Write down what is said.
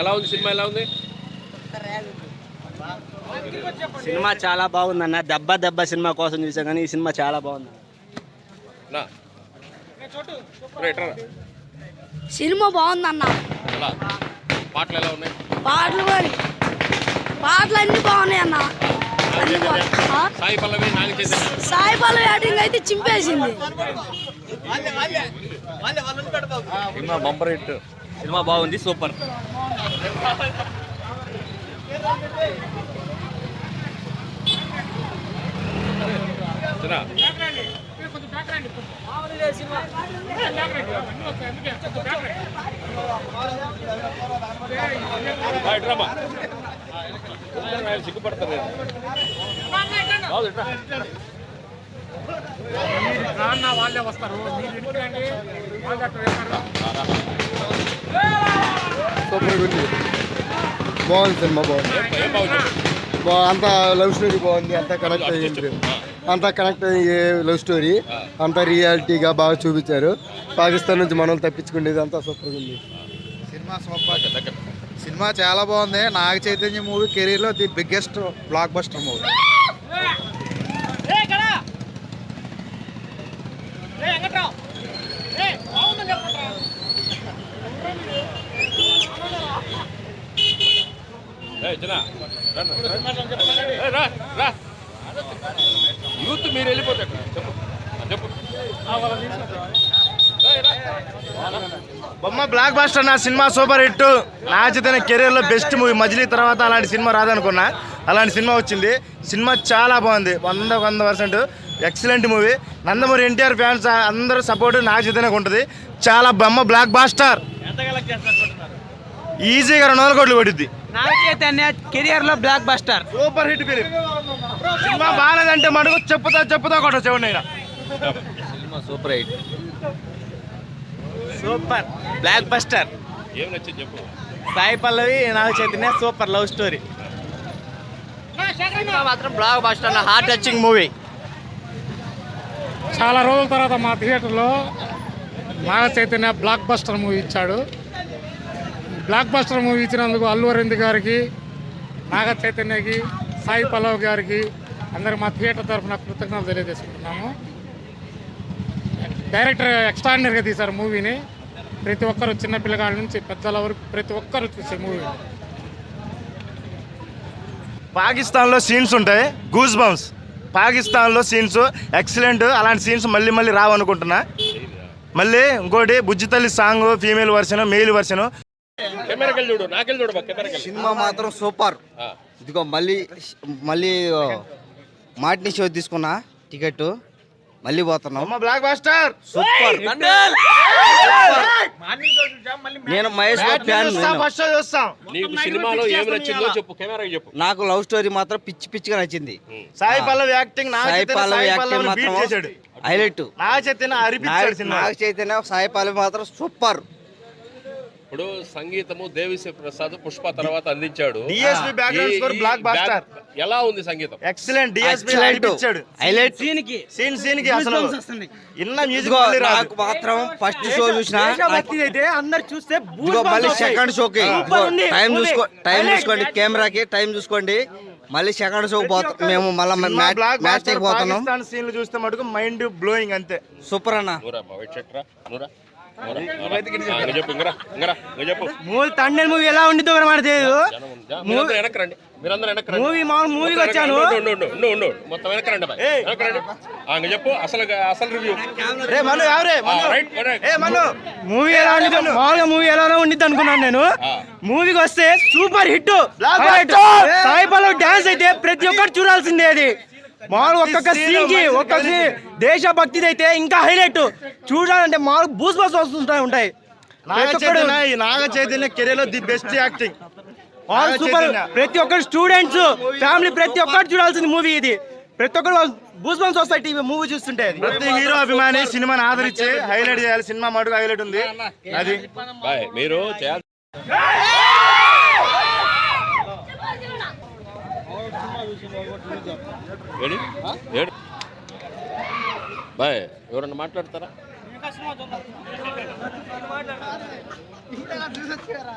ఎలా ఉంది సినిమా ఎలా ఉంది? సినిమా చాలా బాగుంది అన్న దెబ్బ దెబ్బ సినిమా కోసం చూసాం కానీ ఈ సినిమా చాలా బాగుంది. సినిమా బాగుందన్న. పాటలు ఎలా ఉన్నాయి? పాటలు పాటలు అన్ని బాగున్నాయి అన్న. సాయి పల్లవి యాక్టింగ్ అయితే చింపేసింది. Cinema bumper hit. సినిమా బాగుంది సూపర్. సిగ్గుపడతారు బాగుంది ఇట్రా. రాన్న వాళ్ళే వస్తారు. మీరు వాళ్ళు వేస్తారు సూపర్ ఉంది బాగుంది సినిమా బాగుంది. అంతా లవ్ స్టోరీ బాగుంది అంతా కనెక్ట్ అయ్యింది అంతా కనెక్ట్ అయ్యే లవ్ స్టోరీ. అంతా రియాలిటీగా బాగా చూపించారు. పాకిస్తాన్ నుంచి మనం తప్పించుకునేది అంతా సూపర్ ఉంది సినిమా సూపర్. సినిమా చాలా బాగుంది. నాగ చైతన్య మూవీ కెరీర్లో the biggest blockbuster movie ఏయ్, చిన్న రండి, రండి. ఏయ్, రా రా యూత్ మీరు వెళ్ళిపోతారు చెప్పు. బొమ్మ బ్లాక్ బాస్టర్ నా సినిమా సూపర్ హిట్. నా చైతన్య కెరీర్లో బెస్ట్ మూవీ మజిలీ తర్వాత అలాంటి సినిమా రాదనుకున్నా. అలాంటి సినిమా వచ్చింది. సినిమా చాలా బాగుంది. వంద వంద percent. Excellent movie Nandamuri NTR fans అందరూ సపోర్ట్ నా చైతన్యకు ఉంటుంది. చాలా బొమ్మ బ్లాక్ బాస్టర్ ఈజీగా రెండు వందల కోట్లు పడుద్ది నాగ చైతన్య కెరియర్లో blockbuster super hit film. Cinema బాగాలేదంటే మడుగు చెప్పుతా చెప్పుతా కొట్ట చూడండి అయినా cinema super hit. Super. Blockbuster ఏం నచ్చింది చెప్పు. Sai Pallavi Naga Chaitanya super love story. మాత్రం blockbuster heart touching movie చాలా రోజుల తర్వాత మా థియేటర్లో Naga Chaitanya blockbuster movie ఇచ్చాడు. బ్లాక్ బస్టర్ మూవీ ఇచ్చినందుకు అల్లు అరవింద్ గారికి నాగ చైతన్యకి సాయి పల్లవ్ గారికి అందరు మా థియేటర్ తరఫున కృతజ్ఞతలు తెలియజేసుకుంటున్నాము. డైరెక్టర్ ఎక్స్ట్రాడినరీగా తీశారు మూవీని. ప్రతి ఒక్కరు చిన్న పిల్లగాళ్ళ నుంచి పెద్దల వరకు ప్రతి ఒక్కరు చూసే మూవీ. పాకిస్తాన్లో సీన్స్ ఉంటాయి. గూస్ బంప్స్ పాకిస్తాన్లో సీన్స్ ఎక్సలెంట్ అలాంటి సీన్స్ మళ్ళీ మళ్ళీ రావనుకుంటున్నా. మళ్ళీ ఇంకోటి బుజ్జితల్లి song female version male version చూడు నాకెళ్ళి చూడు సినిమా మాత్రం సూపర్. ఇదిగో మళ్ళీ మళ్ళీ మాటిని షో తీసుకున్నా టికెట్ మళ్ళీ పోతున్నాం. Blockbuster super. నేను మహేష్ బాబు ఫ్యాన్ నీకు సినిమాలో నచ్చిందో చెప్పు కెమెరాకి చెప్పు. నాకు లవ్ స్టోరీ మాత్రం పిచ్చి పిచ్చిగా నచ్చింది. సాయి పల్లవి యాక్టింగ్ నా సాయి పల్లవి యాక్టింగ్ మాత్రం హైలైట్. చైతన్య నాగ చైతన్య సాయి పల్లవి మాత్రం సూపర్. ఇప్పుడు సంగీతము దేవిశ్రీ ప్రసాద్ పుష్ప తర్వాత అందించాడు. ఎలా ఉంది సంగీతం? Excellent DSP Excellent. అరిపించాడు హైలైట్ సీన్ సీన్కి అసలు ఇన్న మ్యూజిక్. నాకు మాత్రం ఫస్ట్ షో చూసిన అయితే అందరు చూస్తే మళ్ళీ సెకండ్ షోకి టైం చూసుకో టైం చూసుకోండి. కెమెరాకి టైం చూసుకోండి. మళ్ళీ సెకండ్ షోకి పోతాం మేము మళ్ళీ మ్యాచ్ పోతున్నాం. సీన్లు చూస్తే మటుకు మైండ్ బ్లోయింగ్ అంతే. సూపర్ అన్న. చెప్పు చెప్పు. మూవీ తండ్రి మూవీ ఎలా ఉండిద్దో కూడా మనకు తెలియదు మీరందరూ మూవీ మామూలు మూవీకి వచ్చాను వెనక్కి రండి. ఉండు, ఉండు, ఉండు, ఉండు. మొత్తం వెనక్కి రండి బాయ్. వెనక్కి రండి. ఆ, ఇంకా చెప్పు అసలు అసలు రివ్యూ రే మను ఎవరే మను రైట్ రైట్. ఏ మను మూవీ ఎలా ఉండిద్దో మామూలుగా మూవీ ఎలానో ఉండిద్ది అనుకున్నాను నేను. మూవీకి వస్తే super hit. Sai Pallavi dance అయితే ప్రతి ఒక్కరు చూడాల్సిందే అది. మామూలు ఒక్కొక్క scene సీన్కి మంచి ఒక్కొక్క దేశభక్తిది అయితే ఇంకా హైలైట్. చూడాలంటే మామూలు బూస్ బస్ వస్తుంటాయి ఉంటాయి. నాగ చైతన్య కెరీర్లో the best acting. All super ప్రతి ఒక్కరు స్టూడెంట్స్ ఫ్యామిలీ ప్రతి ఒక్కరు చూడాల్సింది మూవీ ఇది. ప్రతి ఒక్కరు బూస్ బన్ సొసైటీ మూవీ చూస్తుంటే అది. ప్రతి హీరో అభిమాని సినిమాని ఆదరించి హైలైట్ చేయాలి. సినిమా మటుకు హైలైట్ ఉంది. అది మీరు చేయాలి ఏడు? ఏడి? బాయ్ ఎవరన్నా మాట్లాడతారా? మాట్లాడతారా